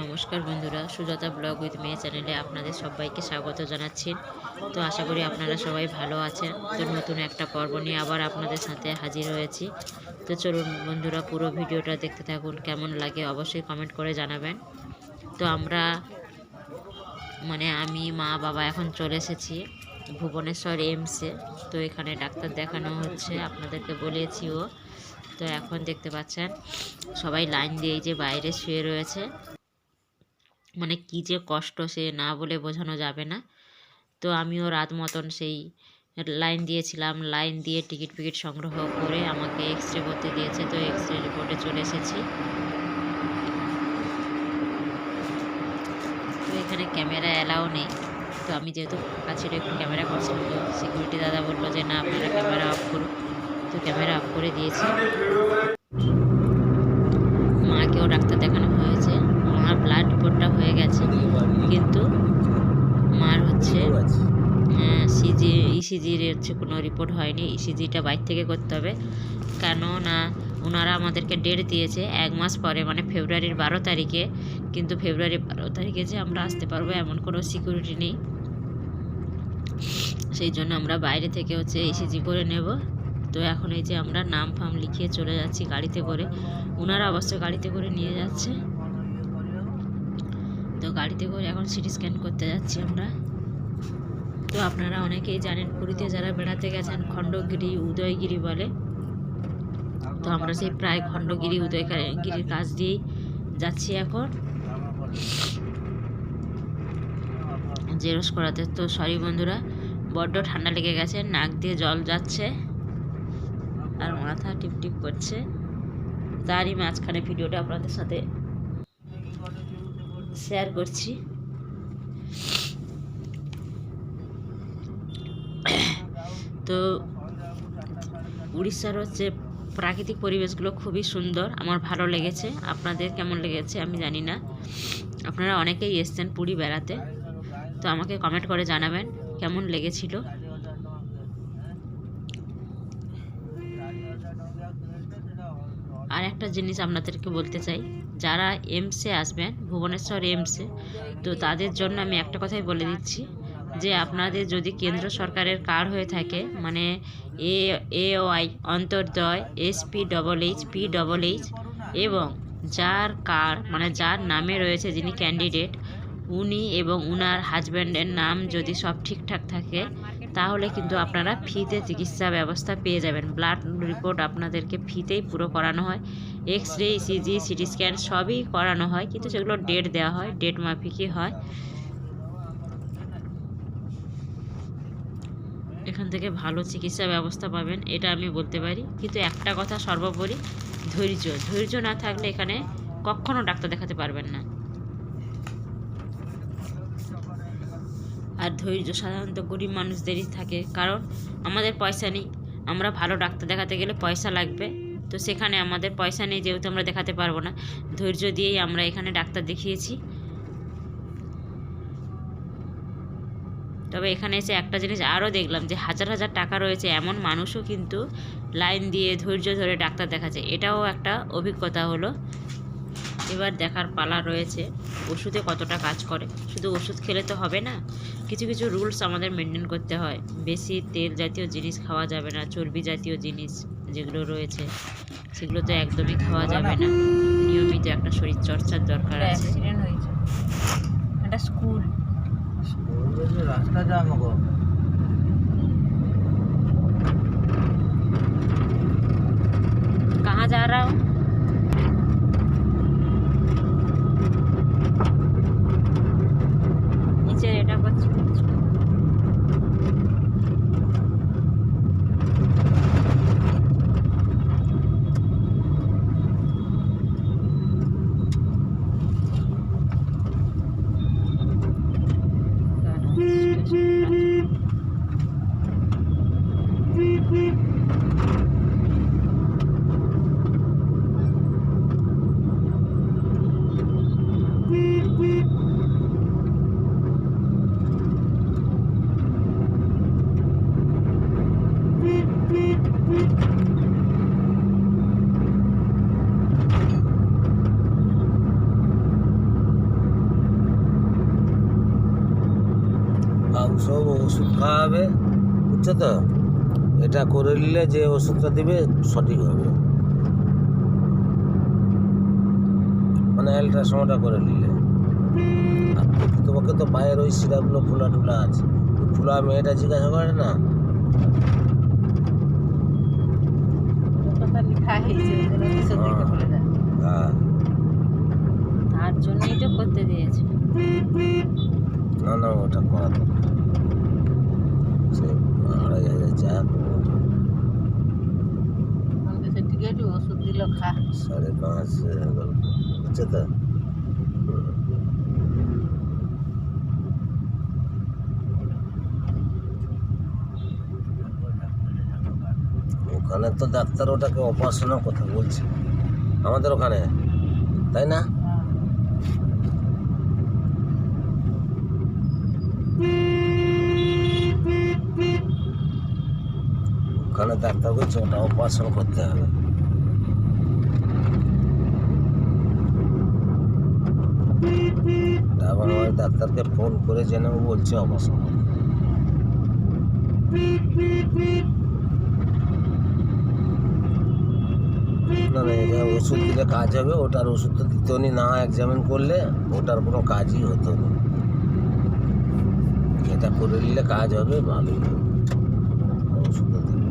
নমস্কার বন্ধুরা, Sujata blog with মেয়ে চ্যানেলে আপনাদের সবাইকে স্বাগত জানাচ্ছি। তো আশা করি আপনারা সবাই ভালো আছেন। তো নতুন একটা পর্ব নিয়ে আবার আপনাদের সাথে হাজির হয়েছি। তো চলুন বন্ধুরা, পুরো ভিডিওটা দেখতে থাকুন, কেমন লাগে অবশ্যই কমেন্ট করে জানাবেন। তো আমরা মানে আমি, মা, বাবা এখন চলে এসেছি ভুবনেশ্বর এমসে তো এখানে ডাক্তার দেখানো হচ্ছে, আপনাদেরকে বলেছিও তো এখন দেখতে পাচ্ছেন, সবাই লাইন দিয়ে যে বাইরে শুয়ে রয়েছে। মানে কী যে কষ্ট সে না বলে বোঝানো যাবে না। তো আমিও রাত মতন সেই লাইন দিয়েছিলাম, লাইন দিয়ে টিকিট ফিকিট সংগ্রহ করে আমাকে এক্স রে করতে দিয়েছে। তো এক্স রে রিপোর্টে চলে এসেছি। তো এখানে ক্যামেরা অ্যালাও নেই। তো আমি যেহেতু ফাঁকা ছিল একটু ক্যামেরা করছিলাম তো সিকিউরিটি দাদা বলল যে, না, আপনারা ক্যামেরা অফ করুন। তো ক্যামেরা অফ করে দিয়েছি। মাকেও ডাক্তার দেখানো হয়েছে। ব্লাড রিপোর্টটা হয়ে গেছে। কিন্তু মার হচ্ছে সিজি ইসিজির হচ্ছে কোনো রিপোর্ট হয়নি। ইসিজিটা বাইর থেকে করতে হবে। কেন না ওনারা আমাদেরকে ডেট দিয়েছে এক মাস পরে মানে ফেব্রুয়ারির বারো তারিখে। কিন্তু ফেব্রুয়ারি বারো তারিখে যে আমরা আসতে পারব এমন কোনো সিকিউরিটি নেই। সেই জন্য আমরা বাইরে থেকে হচ্ছে ইসিজি করে নেব। তো এখন এই যে আমরা নাম ফাম লিখিয়ে চলে যাচ্ছি গাড়িতে করে। ওনারা অবশ্য গাড়িতে করে নিয়ে যাচ্ছে। তো গাড়িতে করে এখন সিটি স্ক্যান করতে যাচ্ছি আমরা। তো আপনারা অনেকেই জানেন, পুরীতে যারা বেড়াতে গেছেন, খণ্ডগিরি, উদয়গিরি বলে, তো আমরা সেই প্রায় খণ্ডগিরি, উদয়গিরির কাজ দিয়েই যাচ্ছি এখন। জেরক্স করাতে। তো সরি বন্ধুরা, বড্ড ঠান্ডা লেগে গেছে, নাক দিয়ে জল যাচ্ছে আর মাথা টিপ টিপ করছে। তারই মাঝখানে ভিডিওটা আপনাদের সাথে শেয়ার করছি। তো উড়িষ্যার হচ্ছে প্রাকৃতিক পরিবেশগুলো খুবই সুন্দর, আমার ভালো লেগেছে। আপনাদের কেমন লেগেছে আমি জানি না। আপনারা অনেকেই এসছেন পুরী বেড়াতে, তো আমাকে কমেন্ট করে জানাবেন কেমন লেগেছিল। আর একটা জিনিস আপনাদেরকে বলতে চাই যারা এমসে আসবেন, ভুবনেশ্বর এমসে তো তাদের জন্য আমি একটা কথাই বলে দিচ্ছি যে আপনাদের যদি কেন্দ্র সরকারের কার্ড হয়ে থাকে মানে A A Y অন্তর্দয় S P double H P double H এবং যার কার মানে যার নামে রয়েছে যিনি ক্যান্ডিডেট উনি এবং উনার হাজব্যান্ডের নাম যদি সব ঠিকঠাক থাকে তাহলে কিন্তু আপনারা ফ্রিতে চিকিৎসা ব্যবস্থা পেয়ে যাবেন। ব্লাড রিপোর্ট আপনাদেরকে ফ্রিতেই পুরো করানো হয়। X ray ECG CT scan সবই করানো হয়, কিন্তু সেগুলো ডেট দেওয়া হয় ডেট মাফিকই হয়। এখান থেকে ভালো চিকিৎসা ব্যবস্থা পাবেন, এটা আমি বলতে পারি। কিন্তু একটা কথা সর্বোপরি, ধৈর্য। ধৈর্য না থাকলে এখানে কখনো ডাক্তার দেখাতে পারবেন না। আর ধৈর্য সাধারণত গরিব মানুষদেরই থাকে। কারণ আমাদের পয়সা নেই। আমরা ভালো ডাক্তার দেখাতে গেলে পয়সা লাগবে। তো সেখানে আমাদের পয়সা নেই যেহেতু আমরা দেখাতে পারব না। ধৈর্য দিয়েই আমরা এখানে ডাক্তার দেখিয়েছি। তবে এখানে এসে একটা জিনিস আরও দেখলাম যে হাজার হাজার টাকা রয়েছে এমন মানুষও কিন্তু লাইন দিয়ে ধৈর্য ধরে ডাক্তার দেখাচ্ছে। এটাও একটা অভিজ্ঞতা হলো। এবার দেখার পালা রয়েছে। ওষুধে কতটা কাজ করে শুধু ওষুধ খেলে তো হবে না কিছু কিছু রুলস আমাদের মেনটেন করতে হয় বেশি তেল জাতীয় জিনিস খাওয়া যাবে না চর্বি জাতীয় জিনিস যেগুলো রয়েছে সেগুলো তো একদমই খাওয়া যাবে না নিয়মিত একটা শরীর চর্চার দরকার আছে এটা স্কুল রাস্তা জাম গো कहाँ जा रहा हूँ সব ওষুধ খাওয়াবে বুঝছ তো? এটা করে নিলে যে ওষুধটা দিবে সঠিক হবে। মানে আলট্রাসাউন্ডটা করে নিলে। আর প্রকৃতপক্ষে তো পায়ের ওই শিরাগুলো ফোলা টুলা আছে। ফোলা মেয়েটা জিজ্ঞাসা করে না? দেয় হ্যাঁ। তার জন্যই তো করতে দিয়েছে। না না ওটা করা সে আড়াই হাজার খা। সাড়ে পাঁচ গেল তো? ওখানে তো ডাক্তার ওটাকে অপারেশনের কথা বলছে। আমাদের ওখানে তাই না? ওখানে ডাক্তার বলছে ওটা অপারেশন করতে হবে। ডাক্তারকে ফোন করে জেনে বলছে অপারেশন। না না এটা ওষুধ দিলে কাজ হবে, ওটার ওষুধ তো দিত নি এক্সামিন করলে ওটার কোনো কাজই হতো না। এটা করে নিলে কাজ হবে, ভালোই হবে। ওষুধটা দিলে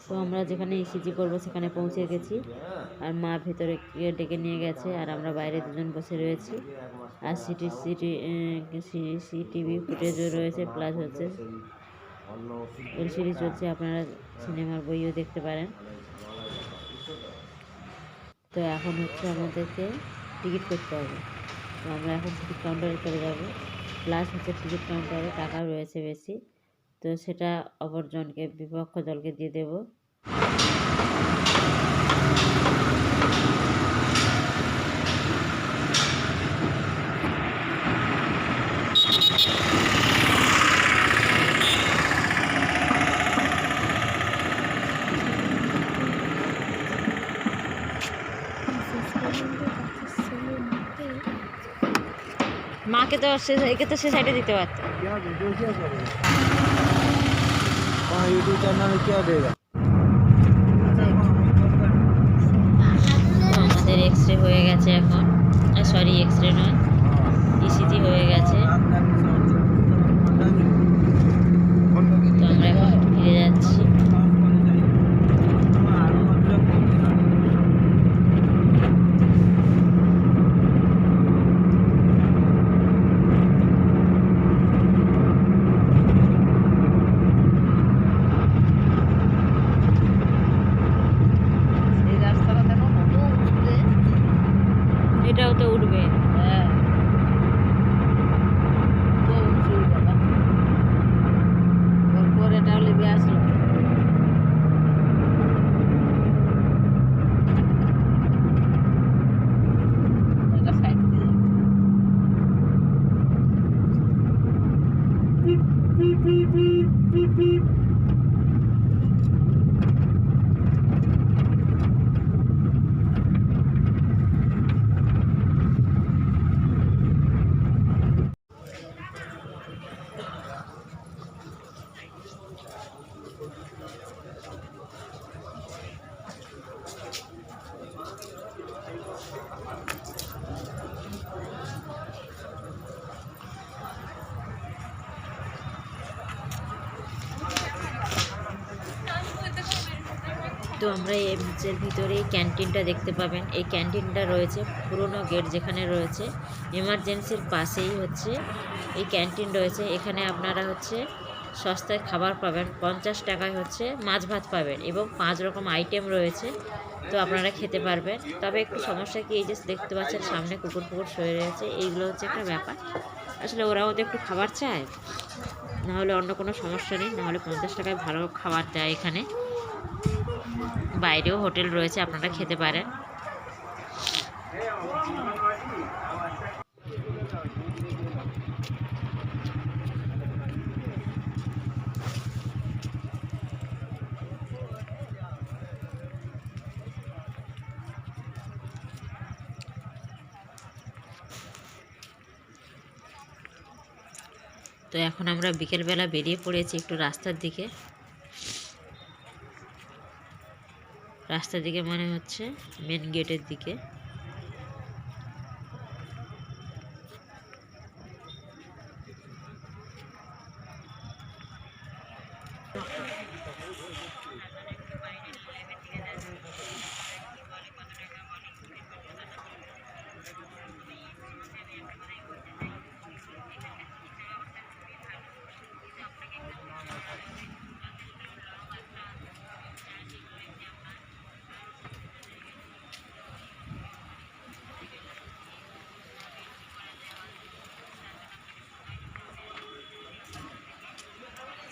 তো আমরা যেখানে ইসিজি করব সেখানে পৌঁছে গেছি। আর মা ভেতরে ডেকে নিয়ে গেছে আর আমরা বাইরে দুজন বসে রয়েছি। আর সিটি সিটি সিটিভি ফুটেজও রয়েছে, প্লাস হচ্ছে ওয়েব সিরিজ চলছে, আপনারা সিনেমার বইও দেখতে পারেন। তো এখন হচ্ছে আমাদেরকে টিকিট করতে হবে। তো আমরা এখন টিকিট কাউন্টারে চলে যাব। প্লাস হচ্ছে টিকিট কাউন্টারে টাকা রয়েছে বেশি। তো সেটা অপরজনকে, বিপক্ষ দলকে দিয়ে দেব। মাকে তো সে একে তো সে সাইডে দিতে পারতো। क्या वीडियो क्या करेगा वहाँ यूट्यूब चैनल में क्या देगा তো আমাদের এক্স রে হয়ে গেছে এখন সরি এক্স রে নয় ইসিজি হয়ে গেছে beep, beep. তো আমরা এই ব্রিজের ভিতরে ক্যান্টিনটা দেখতে পাবেন। এই ক্যান্টিনটা রয়েছে পুরনো গেট যেখানে রয়েছে। এমার্জেন্সির পাশেই হচ্ছে এই ক্যান্টিন রয়েছে। এখানে আপনারা হচ্ছে সস্তায় খাবার পাবেন। পঞ্চাশ টাকায় হচ্ছে মাছ ভাত পাবেন এবং পাঁচ রকম আইটেম রয়েছে। তো আপনারা খেতে পারবেন। তবে একটু সমস্যা কি, এই যে দেখতে পাচ্ছেন সামনে কুকুর ফুকুর শুয়ে রয়েছে। এইগুলো হচ্ছে একটা ব্যাপার। আসলে ওরাও তো একটু খাবার চায়। নাহলে অন্য কোনো সমস্যা নেই। নাহলে পঞ্চাশ টাকায় ভালো খাবার দেয় এখানে। বাইরেও হোটেল রয়েছে, আপনারা খেতে পারেন। তো এখন আমরা বিকেলবেলা বেরিয়ে পড়েছি একটু রাস্তার দিকে। রাস্তার দিকে মনে হচ্ছে মেন গেটের দিকে।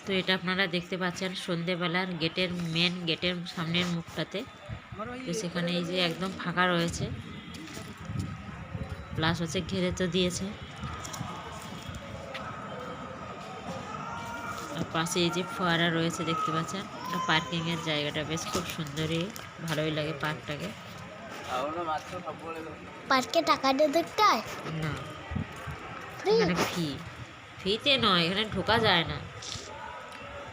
তো এটা আপনারা দেখতে পাচ্ছেন সন্ধেবেলার গেটের মেন গেটের সামনের মুখটাতে। তো সেখানে এই যে একদম ফাঁকা রয়েছে। প্লাস হচ্ছে ঘিরে তো দিয়েছে। আর পাশে এই যে ফোয়ারা রয়েছে দেখতে পাচ্ছেন। এটা পার্কিংয়ের জায়গাটা বেশ খুব সুন্দরই। ভালোই লাগে পার্কটাকে পার্কে টাকা দিয়ে দেখতে হয়? না। ফ্রি এখানে ফি ফিতে নয় এখানে ঢোকা যায় না।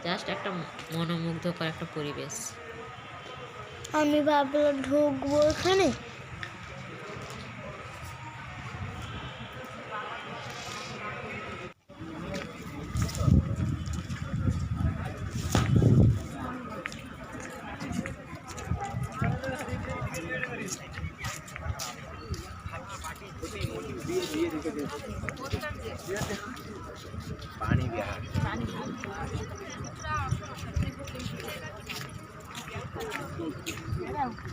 জাস্ট একটা মনোমুগ্ধকর একটা পরিবেশ। আমি ভাবলাম ঢুকবো এখানে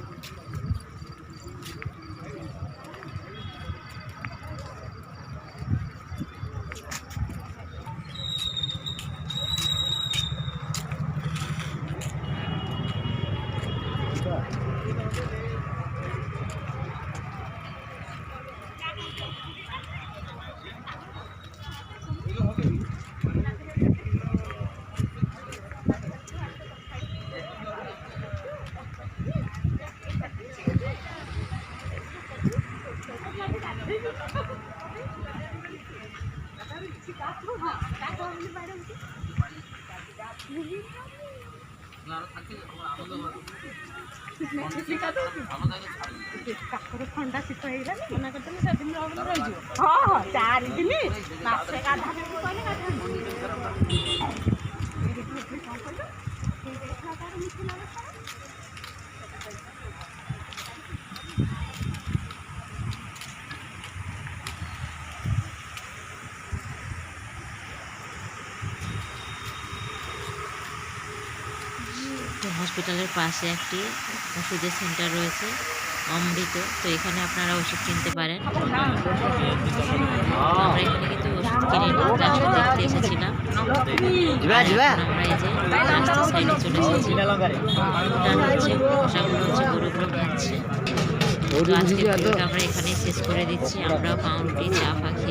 ଥଣ୍ଡା ଶୀତ ହେଇଗଲାନି ମନା କରିଦେଲେ ସେଦିନ ରହିଯିବ ହଁ ହଁ ଚାରି ଦିନ ମାସେ ଗାଧା କହିଲେ ଗାଧା হসপিটালের পাশে একটি ওষুধের সেন্টার রয়েছে অমৃত। তো এখানে আপনারা ওষুধ কিনতে পারেন। তো আমরা এখানে কিন্তু ওষুধ কিনে জাস্ট দেখতে এসেছিলাম। আমরা এই যে রাস্তার সাইডে চলে এসেছি। হচ্ছে খোসাগুলো হচ্ছে গরুগুলো খাচ্ছে। তো আজকে আমরা এখানেই শেষ করে দিচ্ছি। আমরা পাউরুটি চা ফা খেয়ে